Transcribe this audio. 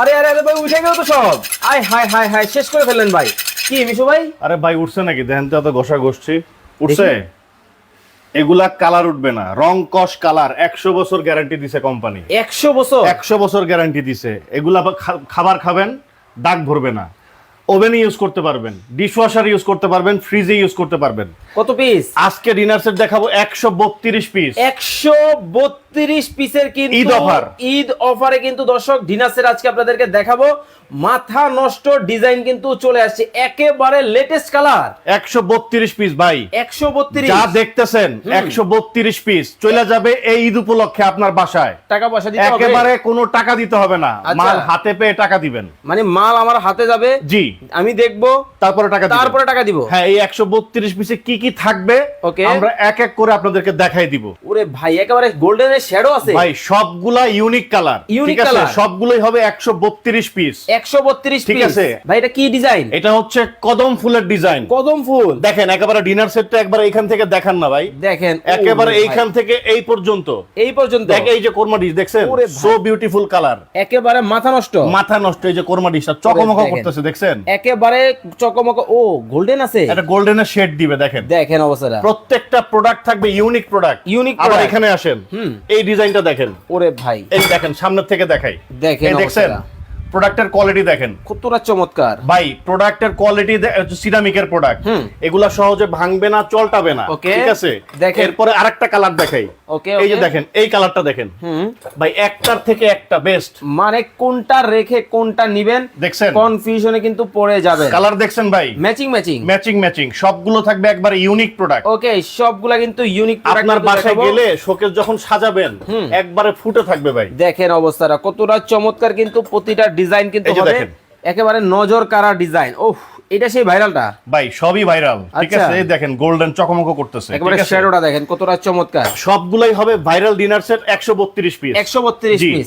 আরে আরে আরে ভাই উঠে গেল তো সব। আয় হায় হায় হায় শেষ করে ফেললেন ভাই। কি মিশু ভাই? আরে ভাই উঠছে নাকি? দেখেন তো এত ঘষা ঘষছি। উঠছে? এগুলা কালার উঠবে না। রং কস কালার একশো বছর গ্যারান্টি দিছে কোম্পানি একশো বছর? একশো বছর গ্যারান্টি দিছে। এগুলা খাবার খাবেন দাগ ভরবে না। ওভেনে ইউজ করতে পারবেন। ডিশওয়াশার ইউজ করতে পারবেন ফ্রিজে ইউজ করতে পারবেন। কত পিস আজকে ডিনার সেট দেখাবো একশো বত্রিশ পিস একশো বত্রিশ পিসের কিন্তু ঈদ offer। ঈদ অফারে কিন্তু দর্শক ডিনাসের আজকে আপনাদেরকে দেখাবো। মাথা নষ্ট ডিজাইন কিন্তু চলে আসছে একেবারে লেটেস্ট কালার একশো বত্রিশ পিস ভাই। একশো বত্রিশ। যা দেখতেছেন একশো বত্রিশ পিস। চলে যাবে এই ঈদ উপলক্ষে আপনার বাসায়। টাকা পয়সা দিতে হবে। একেবারে কোনো টাকা দিতে হবে না। আচ্ছা। মাল হাতে পেয়ে টাকা দিবেন। মানে মাল আমার হাতে যাবে? জি। আমি দেখব। তারপরে টাকা তারপরে টাকা দিব। হ্যাঁ এই একশো বত্রিশ পিসে কি কি থাকবে? ওকে। আমরা এক এক করে আপনাদেরকে দেখাই দিব। ওরে ভাই একেবারে গোল্ডেনের শ্যাডো আছে? ভাই সবগুলা ইউনিক কালার আছে? color। সবগুলোই হবে একশো বত্রিশ পিস একশো বত্রিশ ঠিক আছে। ভাই এটা কি ডিজাইন এটা হচ্ছে কদম ফুলের ডিজাইন কদম ফুল। দেখেন একেবারে ডিনার সেটটা একবার এখান থেকে দেখান না ভাই। দেখেন একেবারে এইখান থেকে এই পর্যন্ত। এই পর্যন্ত। দেখ এই যে কোরমা ডিশ দেখছেন? সো বিউটিফুল কালার একেবারে মাথা নষ্ট। মাথা নষ্ট এই যে কোরমা ডিশটা চকমক। করতেছে দেখছেন? একেবারে চকমক। ও গোল্ডেন আছে? এটা গোল্ডেনের শেড দিবে দেখেন। দেখেন অবস্থাটা। প্রত্যেকটা প্রোডাক্ট থাকবে ইউনিক প্রোডাক্ট ইউনিক আবার এখানে আসেন। হুম। এই ডিজাইনটা দেখেন। ওরে ভাই। এই দেখেন সামনের থেকে দেখাই। দেখেন দেখছেন। প্রোডাক্টের কোয়ালিটি দেখেন। কতটা চমৎকার। ভাই প্রোডাক্টের কোয়ালিটি সিরামিকের প্রোডাক্ট এগুলা সহজে ভাঙবে না চলটাবে না। ঠিক আছে? দেখেন। এরপরে আরেকটা কালার দেখাই। ওকে এই যে দেখেন এই কালারটা দেখেন। ভাই একটার থেকে একটা বেস্ট মানে কোনটা রেখে কোনটা নিবেন দেখছেন? কনফিউশনে কিন্তু পড়ে যাবে কালার দেখছেন ভাই? ম্যাচিং ম্যাচিং ম্যাচিং ম্যাচিং সবগুলো থাকবে একবার ইউনিক প্রোডাক্ট ওকে সবগুলা কিন্তু ইউনিক আপনার বাসায় গেলে শোকেস যখন সাজাবেন একবারে ফুটে থাকবে ভাই। দেখেন অবস্থাটা কতটা চমৎকার কিন্তু প্রতিটা ডিজাইন কিন্তু হবে। একেবারে নজর কারা ডিজাইন। ওহ এটা সেই ভাইরালটা? ভাই সবই ভাইরাল। ঠিক আচ্ছা। আছে এই দেখেন গোল্ডেন চকমক করতেছে। একেবারে শ্যাডোটা দেখেন কতটা চমৎকার। সবগুলাই হবে ভাইরাল ডিনার সেট একশো বত্রিশ পিস একশো বত্রিশ জি। পিস